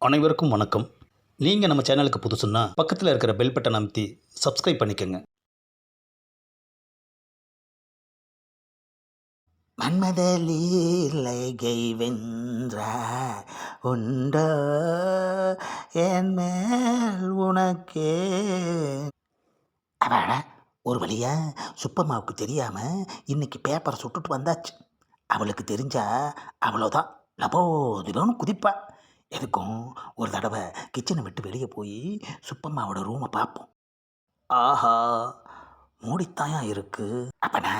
அனைவருக்கும் வணக்கம். நீங்கள் நம்ம சேனலுக்கு புதுசுன்னா பக்கத்தில் இருக்கிற பெல் பட்டன் அமைத்தி சப்ஸ்கிரைப் பண்ணிக்கோங்க. மன்மத லீலைகை வென்ற உண்டோ? என் மேல் உனக்கே? அவட ஒரு வழியா? சுப்பம்மாவுக்கு தெரியாமல் இன்னைக்கு பேப்பரை சுட்டுட்டு வந்தாச்சு. அவளுக்கு தெரிஞ்சா அவ்வளோதான் லபோதிலோன்னு குதிப்பா. எதுக்கும் ஒரு தடவை கிச்சனை விட்டு வெளியே போய் சுப்பம்மாவோட ரூமை பார்ப்போம் ஆஹா மூடித்தாயா இருக்குது அப்பனா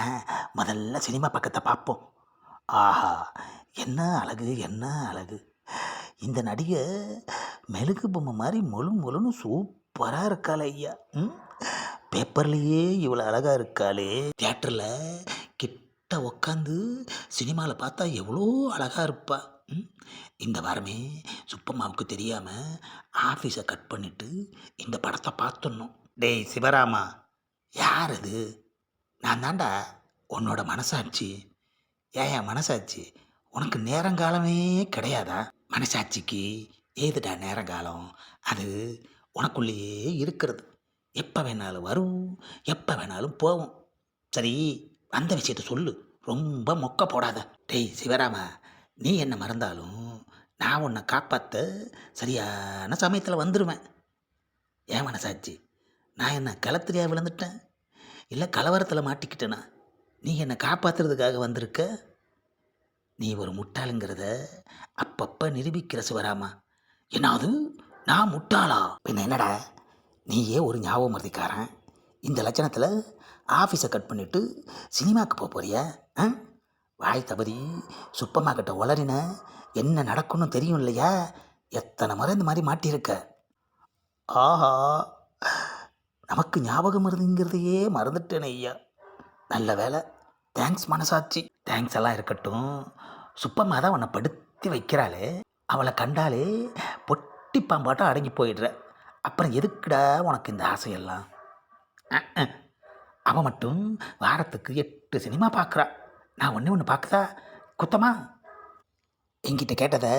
முதல்ல சினிமா பக்கத்தை பார்ப்போம் ஆஹா என்ன அழகு என்ன அழகு. இந்த நடிகை மெழுகு பொம்மை மாதிரி மொழு மொழுன்னு சூப்பராக இருக்காளே ஐயா. ம்? பேப்பர்லேயே இவ்வளோ அழகாக இருக்காளே. தியேட்டரில் கிட்ட உக்காந்து சினிமாவில் பார்த்தா எவ்வளோ அழகாக இருப்பாள் இந்த வாரமே சுப்பம்மாவுக்கு தெரியாமல் ஆஃபீஸை கட் பண்ணிவிட்டு இந்த படத்தை பார்த்துடணும். டேய் சிவராமா யார் அது? நான் தாண்டா உன்னோட மனசாட்சி. ஏன் மனசாட்சி? உனக்கு நேரங்காலமே கிடையாதா? மனசாட்சிக்கு ஏதுடா நேரங்காலம்? அது உனக்குள்ளேயே இருக்கிறது. எப்போ வேணாலும் வரும் எப்போ வேணாலும் போவோம் சரி அந்த விஷயத்த சொல்லு. ரொம்ப மொக்க போடாத. டேய் சிவராமா நீ என்ன மறந்தாலும் நான் உன்னை காப்பாற்ற சரியான சமயத்தில் வந்துடுவேன் ஏன் மனசாச்சு நான் என்ன களத்திரியா விழுந்துட்டேன்? இல்லை கலவரத்தில் மாட்டிக்கிட்டேனா? நீ என்னை காப்பாற்றுறதுக்காக வந்திருக்க? நீ ஒரு முட்டாளுங்கிறத அப்பப்போ நிரூபிக்கிற சிவராமா? என்னது? நான் முட்டாளா? பின்ன என்னடா? நீயே ஒரு ஞாபகம் மறதிக்காரன் இந்த லட்சணத்தில் ஆஃபீஸை கட் பண்ணிவிட்டு சினிமாவுக்கு போக போறியா? ஆ? வாய் தவறி சுப்பம்மா கிட்ட உளறின என்ன நடக்கும்னு தெரியும் இல்லையா? எத்தனை முறை இந்த மாதிரி மாட்டியிருக்க? ஆஹா நமக்கு ஞாபகம் இருந்துங்கிறதையே மறந்துட்டேனே ஐயா. நல்ல வேலை தேங்க்ஸ் மனசாட்சி. தேங்க்ஸ் எல்லாம் இருக்கட்டும். சுப்பம்மா தான் உன்னை படுத்தி வைக்கிறாளே. அவளை கண்டாலே பொட்டி பாம்பாட்டம் அடங்கி போயிடுற. அப்புறம் எதுக்குடா உனக்கு இந்த ஆசையெல்லாம்? அவன் மட்டும் வாரத்துக்கு எட்டு சினிமா பார்க்குறா நான் ஒன்று ஒன்று பார்க்குதா? குத்தமா? என்கிட்ட கேட்டதை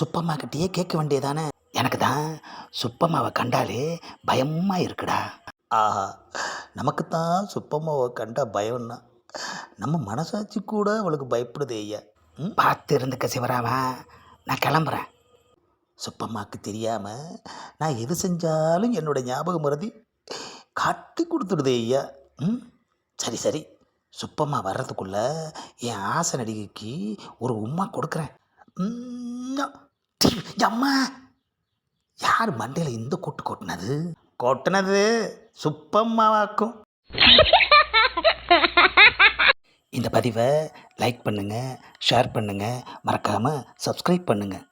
சுப்பம்மா கிட்டேயே கேட்க வேண்டியதானே? எனக்கு தான் சுப்பம்மாவை கண்டாலே பயமாக இருக்குடா. ஆஹா நமக்கு தான் சுப்பம்மாவை கண்டா பயம்னா நம்ம மனசாட்சி கூட அவளுக்கு பயப்படுது ஐயா. ம்? பார்த்து இருந்துக்க சிவராமா நான் கிளம்புறேன். சுப்பம்மாவுக்கு தெரியாமல் நான் எது செஞ்சாலும் என்னோட ஞாபகம் மறதி காட்டி கொடுத்துடுதே ஐயா. ம்? சரி சரி. சுப்பம்மா வர்றதுக்குள்ளே என் ஆசை நடிகைக்கு ஒரு உம்மா கொடுக்குறேன். அம்மா யார் மண்டையில் இந்த கொட்டு கொட்டினது? கொட்டினது சுப்பம்மாவாக்கும். இந்த பதிவை லைக் பண்ணுங்கள் ஷேர் பண்ணுங்கள் மறக்காமல் சப்ஸ்கிரைப் பண்ணுங்கள்